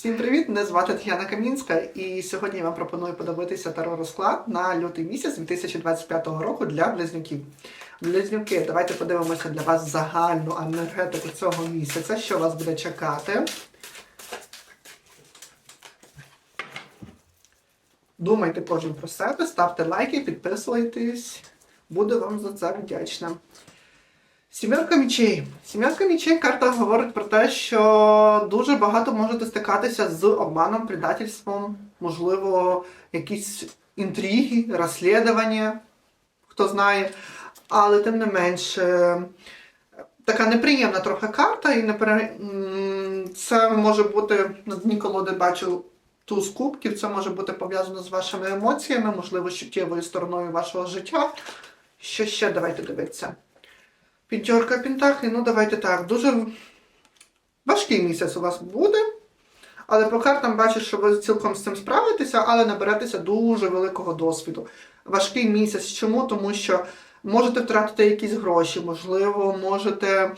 Всім привіт! Мене звати Тетяна Камінська, і сьогодні я вам пропоную подивитися таро розклад на лютий місяць 2025 року для близнюків. Близнюки, давайте подивимося для вас загальну енергетику цього місяця, що вас буде чекати. Думайте кожен про себе, ставте лайки, підписуйтесь. Буду вам за це вдячна. Сімерка мічей. Сімерка мічей карта говорить про те, що дуже багато можете стикатися з обманом, предательством, можливо, якісь інтриги, розслідування, хто знає. Але тим не менш, е, така неприємна трохи карта, і це може бути на дні колоди бачу туз кубків, це може бути пов'язано з вашими емоціями, можливо, чуттєвою стороною вашого життя. Що ще давайте дивитися. П'ятерка Пентаклі, ну давайте так. Дуже важкий місяць у вас буде. Але по картам бачу, що ви цілком з цим справитеся, але наберетеся дуже великого досвіду. Важкий місяць. Чому? Тому що можете втратити якісь гроші, можливо, можете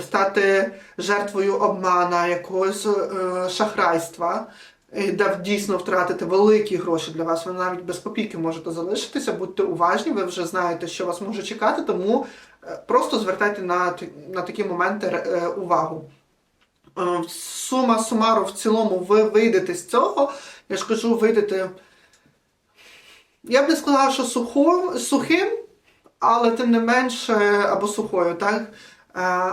стати жертвою обмана, якогось е, шахрайства, е, де дійсно втратити великі гроші для вас. Ви навіть без копійки можете залишитися, будьте уважні, ви вже знаєте, що вас може чекати, тому просто звертайте на, на такі моменти е, увагу. Е, Сума сумару в цілому ви вийдете з цього. Я ж кажу, вийдете. Я б не сказала, що сухо, сухим, але тим не менше, або сухою, так? Е,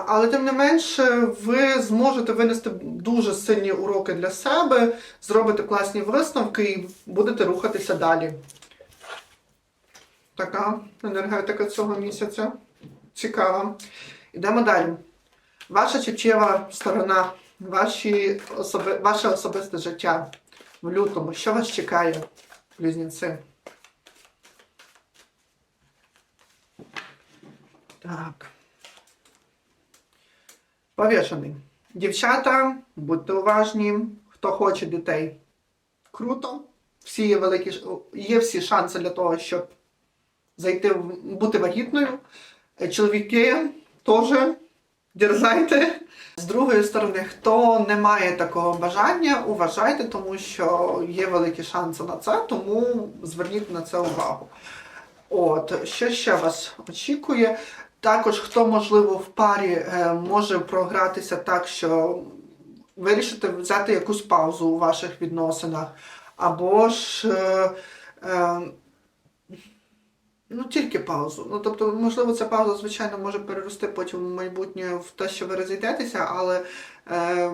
Але тим не менше, ви зможете винести дуже сильні уроки для себе, зробите класні висновки і будете рухатися далі. Така енергетика цього місяця. Цікава. Йдемо далі. Ваша чуттєва сторона, ваші особи, ваше особисте життя в лютому. Що вас чекає, близнюці? Так. Повішений. Дівчата, будьте уважні, хто хоче дітей. Круто. Всі є великі є всі шанси для того, щоб зайти бути вагітною. Е, Чоловіки теж дерзайте. З другої сторони, хто не має такого бажання, уважайте, тому що є великі шанси на це, тому зверніть на це увагу. От, що ще вас очікує? Також хто, можливо, в парі е, може програтися так, що вирішите взяти якусь паузу у ваших відносинах, або ж е, е, ну, тільки паузу. Ну, тобто, можливо, ця пауза, звичайно, може перерости потім в майбутнє в те, що ви розійдетеся, але е,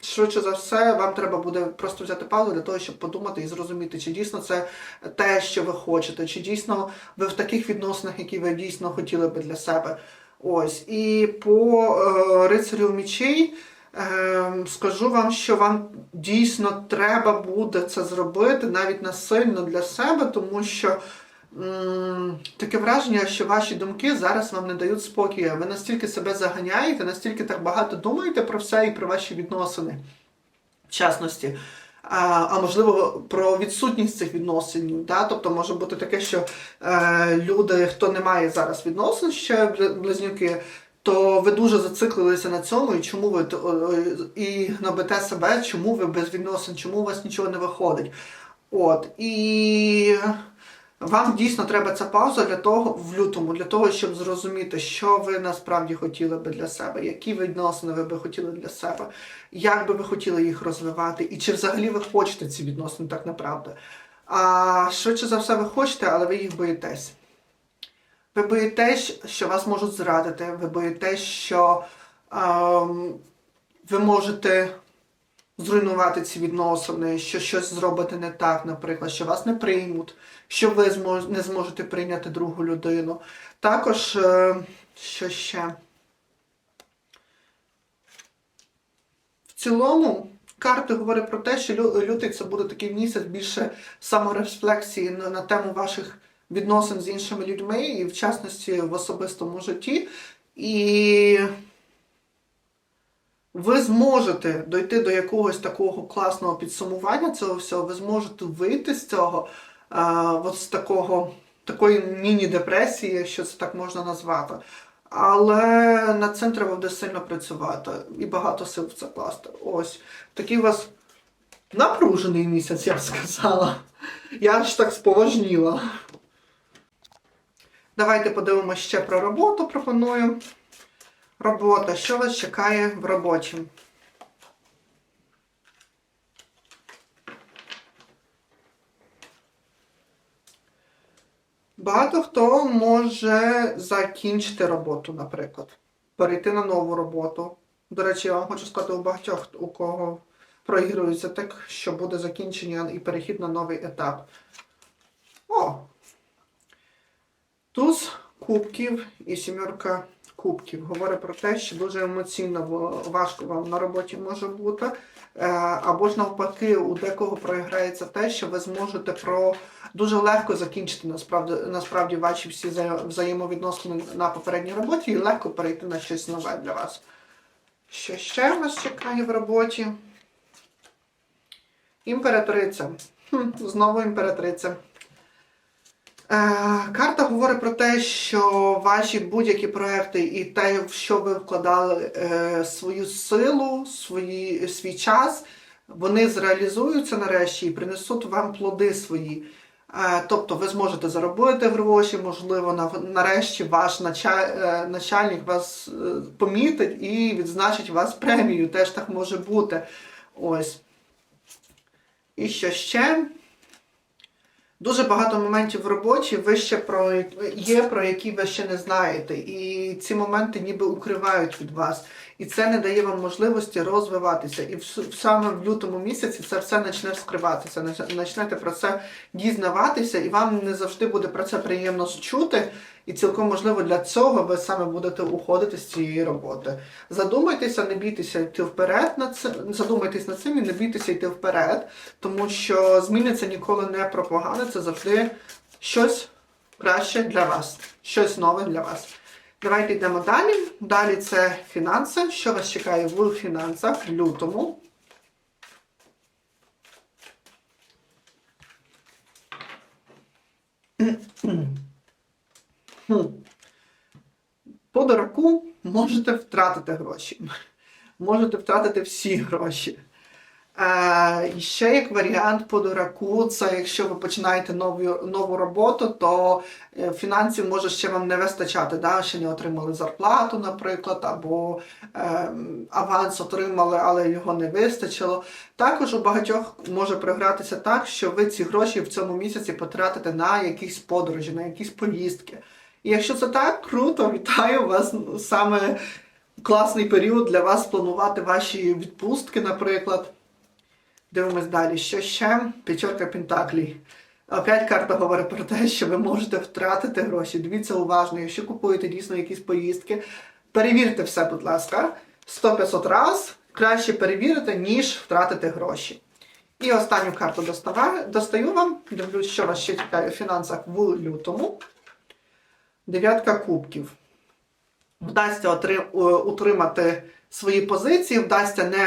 швидше за все, вам треба буде просто взяти паузу для того, щоб подумати і зрозуміти, чи дійсно це те, що ви хочете, чи дійсно ви в таких відносинах, які ви дійсно хотіли би для себе. Ось. І по е, рицарю мічей. Ем, скажу вам, що вам дійсно треба буде це зробити навіть насильно для себе, тому що таке враження, що ваші думки зараз вам не дають спокою. Ви настільки себе заганяєте, настільки так багато думаєте про все і про ваші відносини, в частності. А, а можливо, про відсутність цих відносин. Да? Тобто може бути таке, що е, люди, хто не має зараз відносин ще близнюки, то ви дуже зациклилися на цьому, і чому ви і гнобите себе, чому ви без відносин, чому у вас нічого не виходить. От. І вам дійсно треба ця пауза для того в лютому, для того, щоб зрозуміти, що ви насправді хотіли би для себе, які відносини ви би хотіли для себе, як би ви хотіли їх розвивати, і чи взагалі ви хочете ці відносини так направду. А швидше за все ви хочете, але ви їх боїтесь. Ви боїтесь, що вас можуть зрадити, ви боїтесь, що ем, ви можете зруйнувати ці відносини, що щось зробите не так, наприклад, що вас не приймуть, що ви не зможете прийняти другу людину. Також, е, що ще? В цілому, карти говорять про те, що лютий це буде такий місяць більше саморефлексії на, на тему ваших відносин з іншими людьми, і в частності в особистому житті. І ви зможете дойти до якогось такого класного підсумування цього всього, ви зможете вийти з цього, а, от з такого, такої міні-депресії, якщо це так можна назвати. Але над цим треба буде сильно працювати і багато сил в це класти. Ось такий у вас напружений місяць, я б сказала. Я аж так споважніла. Давайте подивимося ще про роботу. Пропоную. Робота. Що вас чекає в роботі? Багато хто може закінчити роботу, наприклад, перейти на нову роботу. До речі, я вам хочу сказати, у багатьох, у кого проігрується так, що буде закінчення і перехід на новий етап. О! Туз кубків і сімерка кубків говорить про те, що дуже емоційно важко вам на роботі може бути. Е, Або ж навпаки, у декого проіграється те, що ви зможете про дуже легко закінчити насправді, насправді ваші всі взаємовідносини на попередній роботі і легко перейти на щось нове для вас. Що ще вас чекає в роботі? Імператриця. Хм, знову імператриця. Е, карта говорить про те, що ваші будь-які проекти і те, в що ви вкладали е, свою силу, свої, свій час, вони зреалізуються нарешті і принесуть вам плоди свої. Е, тобто ви зможете заробити гроші, можливо, нарешті ваш начальник вас помітить і відзначить вас премію. Теж так може бути. Ось. І що ще? Дуже багато моментів в роботі ви ще про є, про які ви ще не знаєте. І ці моменти ніби укривають від вас. І це не дає вам можливості розвиватися. І в, саме в лютому місяці це все почне вскриватися. Начнете про це дізнаватися, і вам не завжди буде про це приємно чути. І цілком можливо для цього ви саме будете уходити з цієї роботи. Задумайтеся, не бійтеся йти вперед над цим, задумайтесь над цим і не бійтеся йти вперед, тому що зміни це ніколи не про погане, це завжди щось краще для вас, щось нове для вас. Давайте йдемо далі. Далі це фінанси. Що вас чекає в фінансах в лютому? По дураку можете втратити гроші. Можете втратити всі гроші. Е, і ще як варіант по дураку, це якщо ви починаєте нову, нову роботу, то е, фінансів може ще вам не вистачати. Да? Ще не отримали зарплату, наприклад, або е, аванс отримали, але його не вистачило. Також у багатьох може програтися так, що ви ці гроші в цьому місяці потратите на якісь подорожі, на якісь поїздки. І якщо це так, круто, вітаю вас саме класний період для вас планувати ваші відпустки, наприклад. Дивимось далі. Що ще? П'ятерка Пентаклій. Опять карта говорить про те, що ви можете втратити гроші. Дивіться уважно, якщо купуєте дійсно якісь поїздки, перевірте все, будь ласка, 100-500 раз краще перевірити, ніж втратити гроші. І останню карту достаю вам. Дивлюсь, що вас ще чекає у фінансах в лютому. Дев'ятка кубків. Вдасться е, утримати свої позиції, вдасться не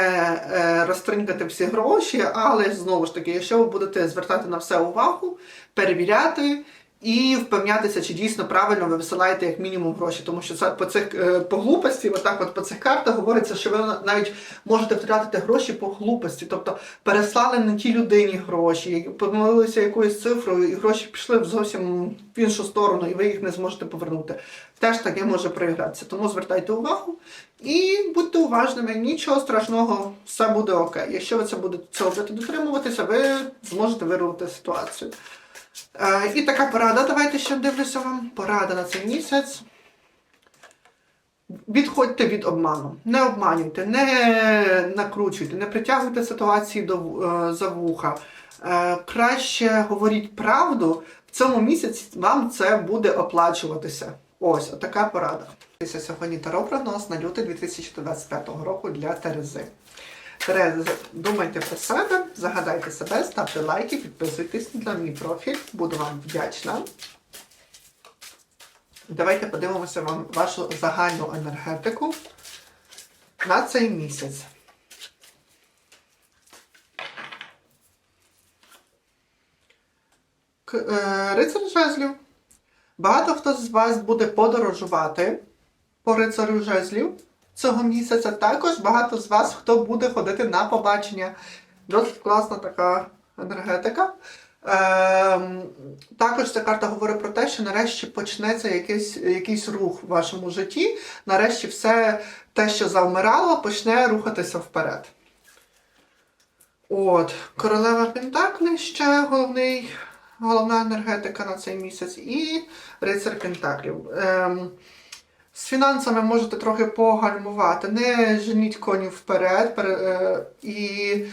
е, розтринкати всі гроші, але знову ж таки, якщо ви будете звертати на все увагу, перевіряти і впевнятися, чи дійсно правильно ви висилаєте як мінімум гроші, тому що це по цих е, по глупості, отак от по цих картах говориться, що ви навіть можете втратити гроші по глупості, тобто переслали не тій людині гроші, помилилися якоюсь цифрою, і гроші пішли в зовсім в іншу сторону, і ви їх не зможете повернути. Теж таке може проігратися. Тому звертайте увагу і будьте уважними. Нічого страшного, все буде окей. Якщо ви це будете цього дотримуватися, ви зможете вирулити ситуацію. Е, і така порада. Давайте ще дивлюся вам. Порада на цей місяць. Відходьте від обману, не обманюйте, не накручуйте, не притягуйте ситуації до, е, за вуха. Е, краще говоріть правду. В цьому місяці вам це буде оплачуватися. Ось, така порада. Сьогодні таро прогноз на лютий 2025 року для Терези. Думайте про себе, загадайте себе, ставте лайки, підписуйтесь на мій профіль. Буду вам вдячна. Давайте подивимося вам вашу загальну енергетику на цей місяць. Е, Рицар жезлів. Багато хто з вас буде подорожувати по рицарю жезлів цього місяця. Також багато з вас, хто буде ходити на побачення. Досить класна така енергетика. Ем, також ця карта говорить про те, що нарешті почнеться якийсь, якийсь рух в вашому житті. Нарешті все те, що завмирало, почне рухатися вперед. От, королева Пентаклі ще головний, головна енергетика на цей місяць, і рицар Пентаклів. Ем, з фінансами можете трохи погальмувати, не женіть конів вперед пере- е, і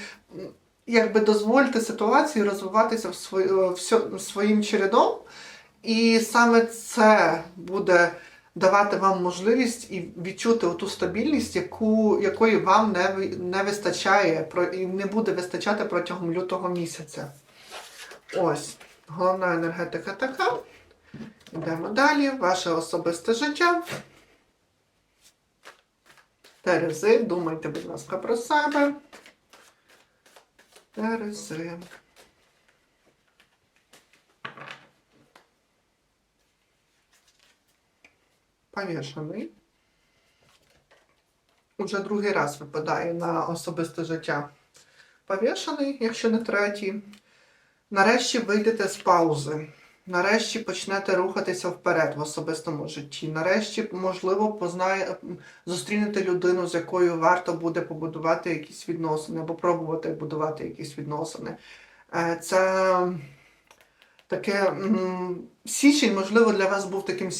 якби дозвольте ситуації розвиватися в свої, е, своїм чередом. І саме це буде давати вам можливість і відчути ту стабільність, яку, якої вам не, не вистачає і не буде вистачати протягом лютого місяця. Ось, головна енергетика така. Йдемо далі. Ваше особисте життя. Терези, думайте, будь ласка, про себе. Терези. Повішений. Уже другий раз випадає на особисте життя. Повішений, якщо не третій. Нарешті вийдете з паузи. Нарешті почнете рухатися вперед в особистому житті. Нарешті, можливо, познає, зустрінете людину, з якою варто буде побудувати якісь відносини або пробувати будувати якісь відносини. Е, Це таке січень, можливо, для вас був таким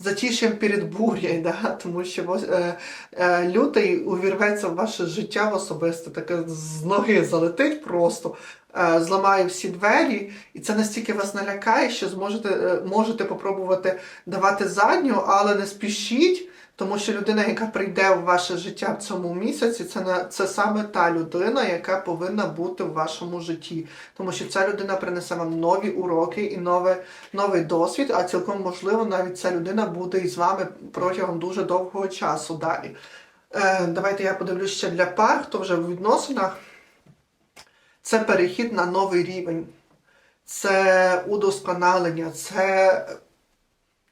затишем перед бур'єю, да? тому що е, е, лютий увірветься в ваше життя в особисте, таке з ноги залетить просто, е, зламає всі двері, і це настільки вас налякає, що зможете, е, можете попробувати давати задню, але не спішіть. Тому що людина, яка прийде в ваше життя в цьому місяці, це це саме та людина, яка повинна бути в вашому житті. Тому що ця людина принесе вам нові уроки і нове, новий досвід, а цілком можливо, навіть ця людина буде із вами протягом дуже довгого часу далі. Е, давайте я подивлюсь ще для пар, хто вже в відносинах. Це перехід на новий рівень, це удосконалення, це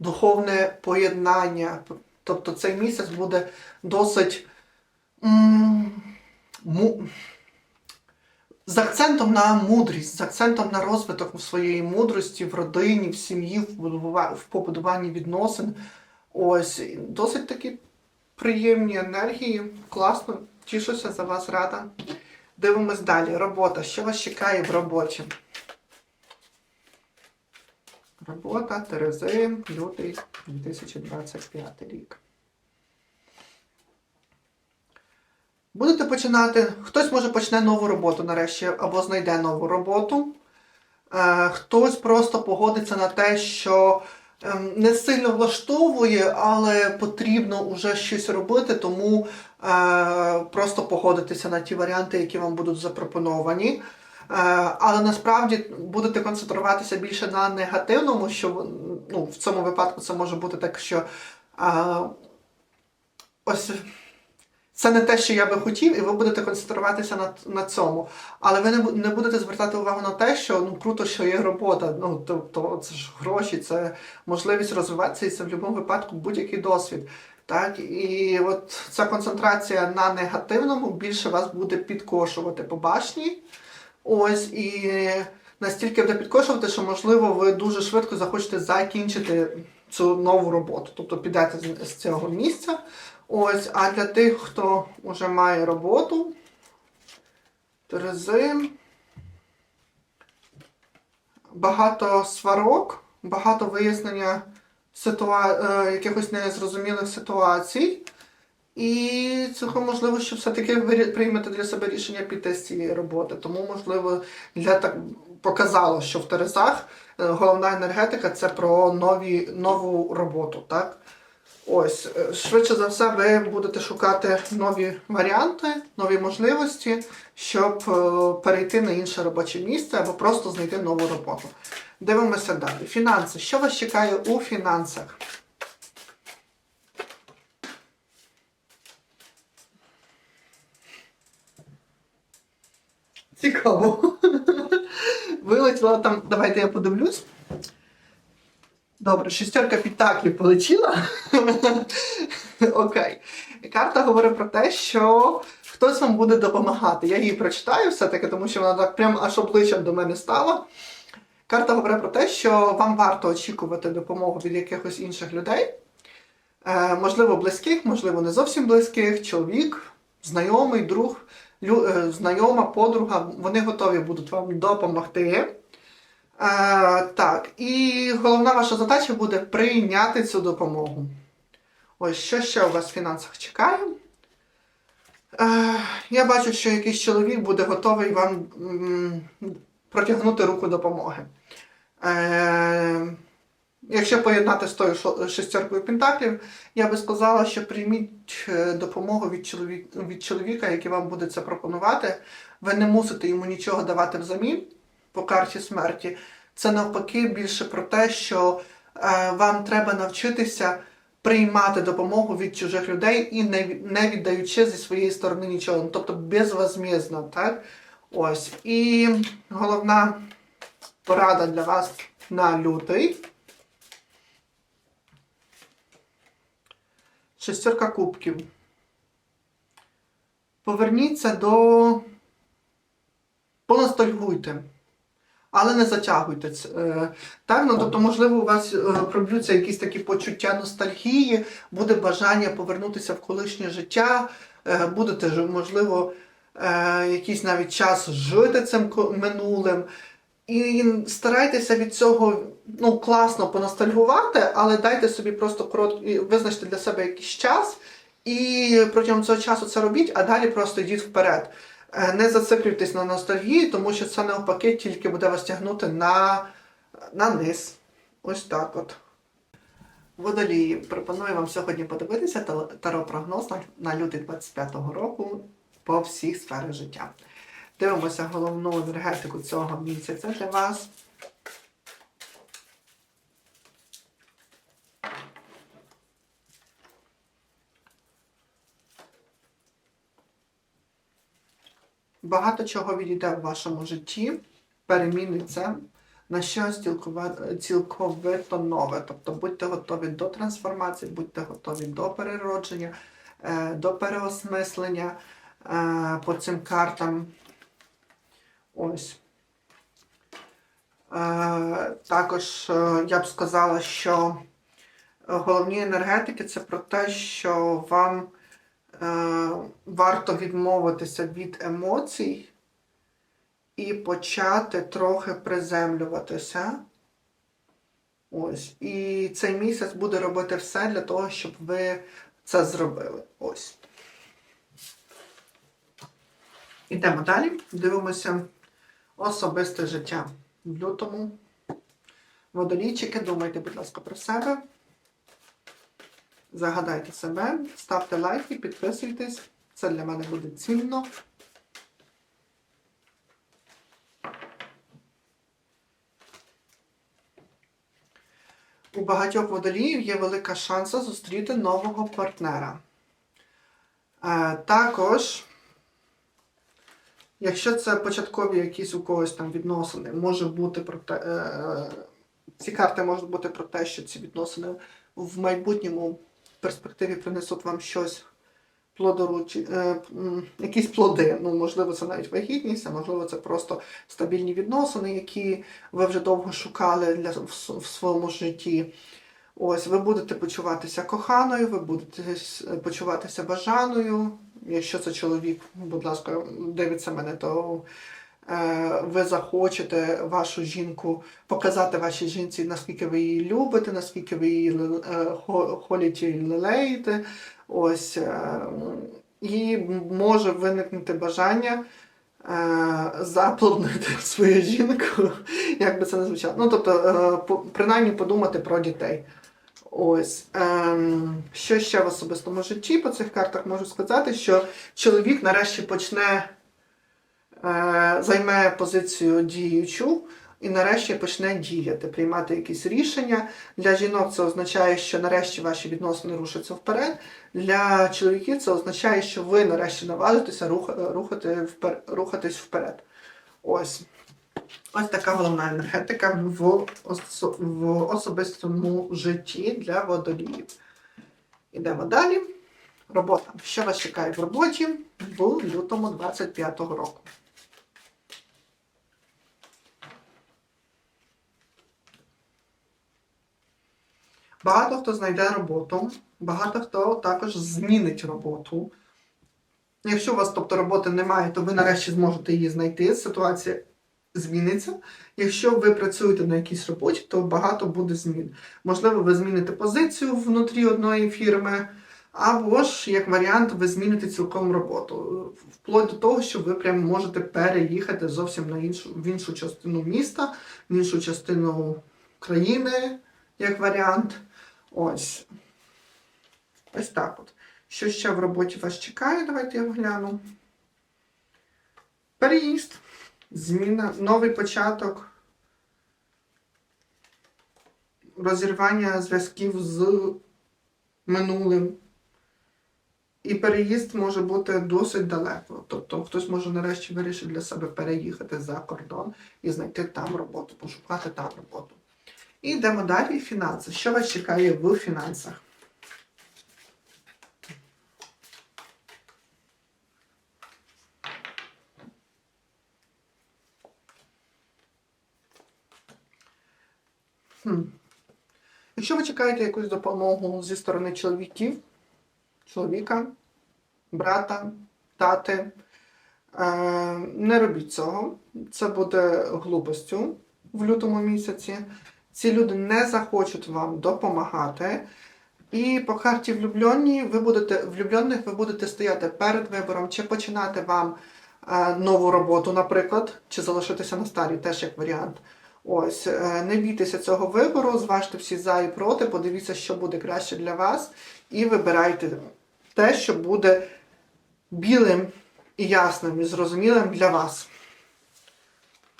духовне поєднання. Тобто цей місяць буде досить з акцентом на мудрість, з акцентом на розвиток своєї мудрості в родині, в сім'ї, в побудуванні відносин. Ось досить такі приємні енергії. Класно, тішуся за вас, рада. Дивимось далі. Робота. Що вас чекає в роботі? Робота, Терези, лютий 2025 рік. Будете починати, хтось може почне нову роботу нарешті, або знайде нову роботу. Е, хтось просто погодиться на те, що ем, не сильно влаштовує, але потрібно вже щось робити, тому е, просто погодитися на ті варіанти, які вам будуть запропоновані. Е, Але насправді будете концентруватися більше на негативному, що ну, в цьому випадку це може бути так, що а, ось це не те, що я би хотів, і ви будете концентруватися на, на цьому. Але ви не, не будете звертати увагу на те, що ну круто, що є робота. Ну тобто це ж гроші, це можливість розвиватися, і це в будь-якому випадку будь-який досвід. Так, і от ця концентрація на негативному більше вас буде підкошувати по башні. Ось і настільки буде підкошувати, що можливо ви дуже швидко захочете закінчити цю нову роботу. Тобто підете з, цього місця. Ось, а для тих, хто вже має роботу, Терези, багато сварок, багато вияснення ситуа... е, якихось незрозумілих ситуацій. І цього можливо, що все-таки ви приймете для себе рішення піти з цієї роботи. Тому, можливо, для так показало, що в Терезах е, головна енергетика це про нові, нову роботу. Так? Ось, е, швидше за все, ви будете шукати нові варіанти, нові можливості, щоб е, перейти на інше робоче місце або просто знайти нову роботу. Дивимося далі. Фінанси. Що вас чекає у фінансах? Цікаво. Вилетіло там. Давайте я подивлюсь. Добре, шістерка підтаклів полетіла. Окей. Карта говорить про те, що хтось вам буде допомагати. Я її прочитаю все-таки, тому що вона так прям аж обличчям до мене стала. Карта говорить про те, що вам варто очікувати допомогу від якихось інших людей. Е, можливо, близьких, можливо, не зовсім близьких, чоловік, знайомий, друг, знайома, подруга, вони готові будуть вам допомогти. Е, так, і головна ваша задача буде прийняти цю допомогу. Ось що ще у вас в фінансах чекає. Е, я бачу, що якийсь чоловік буде готовий вам м, протягнути руку допомоги. Е, якщо поєднати з тою шестеркою пентаклів, я би сказала, що прийміть е, допомогу від, чоловік, від чоловіка, який вам буде це пропонувати. Ви не мусите йому нічого давати взамін по карті смерті. Це навпаки більше про те, що е, вам треба навчитися приймати допомогу від чужих людей і не, не віддаючи зі своєї сторони нічого. Ну, Тобто безвозмізно, так? Ось. І головна порада для вас на лютий. Шестерка кубків. Поверніться до. Поностальгуйте. Але не затягуйте. Е, Так, ну тобто, можливо, у вас е, проб'ються якісь такі почуття ностальгії, буде бажання повернутися в колишнє життя, е, будете можливо, якийсь навіть час жити цим минулим. І старайтеся від цього ну, класно поностальгувати, але дайте собі просто корот... визначте для себе якийсь час, і протягом цього часу це робіть, а далі просто йдіть вперед. Е, Не зациклюйтесь на ностальгії, тому що це навпаки тільки буде вас тягнути на, на низ. Ось так от. Водолії, пропоную вам сьогодні подивитися таро-прогноз на, на лютий 25-го року по всіх сферах життя. Дивимося головну енергетику цього місяця для вас. Багато чого відійде в вашому житті, переміниться на щось цілковито нове. Тобто будьте готові до трансформації, будьте готові до переродження, е, до переосмислення е, по цим картам. Ось. Е, Також е, я б сказала, що головні енергетики це про те, що вам е, варто відмовитися від емоцій і почати трохи приземлюватися. Ось. І цей місяць буде робити все для того, щоб ви це зробили. Ось. Ідемо далі. Дивимося особисте життя в лютому. Водолійчики, думайте, будь ласка, про себе. Загадайте себе, ставте лайки, підписуйтесь. Це для мене буде цінно. У багатьох водоліїв є велика шанса зустріти нового партнера. Е, також, якщо це початкові якісь у когось там відносини, може бути про те, е, ці карти можуть бути про те, що ці відносини в майбутньому перспективі принесуть вам щось плодоручі, е, якісь плоди. Ну, можливо, це навіть вагітність, а можливо, це просто стабільні відносини, які ви вже довго шукали для, в, в своєму житті. Ось, ви будете почуватися коханою, ви будете почуватися бажаною. Якщо це чоловік, будь ласка, дивиться мене, то е, ви захочете вашу жінку показати вашій жінці, наскільки ви її любите, наскільки ви її е, хо- холіте і лелеєте. Ось, е, і може виникнути бажання заплоднити свою жінку, як би це не звучало. Ну, тобто, принаймні подумати про дітей. Ось. Ем, що ще в особистому житті по цих картах можу сказати, що чоловік нарешті почне е, займе позицію діючу і нарешті почне діяти, приймати якісь рішення. Для жінок це означає, що нарешті ваші відносини рушаться вперед. Для чоловіків це означає, що ви нарешті наважитеся руха- рухати рухатись вперед. Ось. Ось така головна енергетика в, в особистому житті для водоліїв. Ідемо далі. Робота. Що вас чекає в роботі в лютому 25-го року? Багато хто знайде роботу, багато хто також змінить роботу. Якщо у вас, тобто, роботи немає, то ви нарешті зможете її знайти. Ситуація зміниться. Якщо ви працюєте на якійсь роботі, то багато буде змін. Можливо, ви зміните позицію внутрі одної фірми, або ж, як варіант, ви зміните цілком роботу. Вплоть до того, що ви прямо можете переїхати зовсім на іншу, в іншу частину міста, в іншу частину країни, як варіант. Ось. Ось так от. Що ще в роботі вас чекає? Давайте я гляну. Переїзд, зміна, новий початок, розірвання зв'язків з минулим. І переїзд може бути досить далеко. Тобто хтось може нарешті вирішити для себе переїхати за кордон і знайти там роботу, пошукати там роботу. І йдемо далі. Фінанси. Що вас чекає в фінансах? Якщо ви чекаєте якусь допомогу зі сторони чоловіків, чоловіка, брата, тати, е, не робіть цього. Це буде глупостю в лютому місяці. Ці люди не захочуть вам допомагати. І по карті влюблені ви будете влюблених ви будете стояти перед вибором, чи починати вам е, нову роботу, наприклад, чи залишитися на старій, теж як варіант. Ось, е, не бійтеся цього вибору, зважте всі за і проти, подивіться, що буде краще для вас, і вибирайте те, що буде білим і ясним і зрозумілим для вас.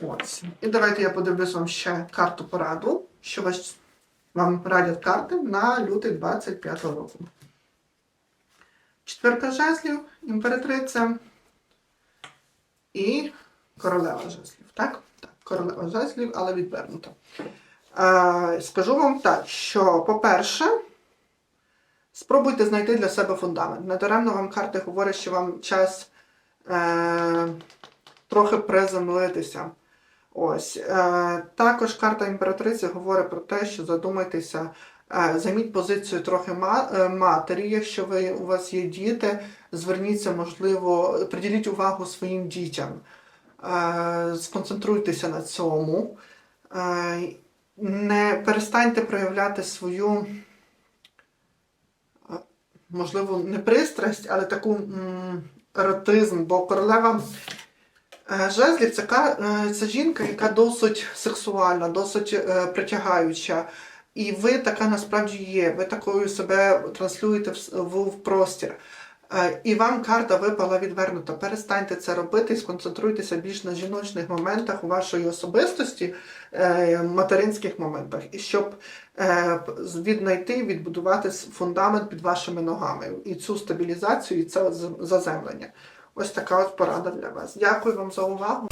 Ось. І давайте я подивлюсь вам ще карту пораду, що вас, вам радять карти на лютий 25 року. Четверка жезлів, імператриця і королева жезлів. Так? Королева але відвернута. Е, скажу вам так, що, по-перше, спробуйте знайти для себе фундамент. Недаремно вам карти говорять, що вам час е, трохи приземлитися. Ось. Е, також карта імператриці говорить про те, що задумайтеся, е, займіть позицію трохи е, матері, якщо ви, у вас є діти, зверніться, можливо, приділіть увагу своїм дітям. Е, сконцентруйтеся на цьому. Е, не перестаньте проявляти свою, е, можливо, не пристрасть, але таку еротизм, бо королева жезлів це, це жінка, яка досить сексуальна, досить притягаюча. І ви така насправді є. Ви такою себе транслюєте в, в, в простір. Е, І вам карта випала відвернута. Перестаньте це робити і сконцентруйтеся більш на жіночних моментах у вашої особистості, е, материнських моментах, і щоб е, віднайти, відбудувати фундамент під вашими ногами, і цю стабілізацію, і це заземлення. Ось така от порада для вас. Дякую вам за увагу.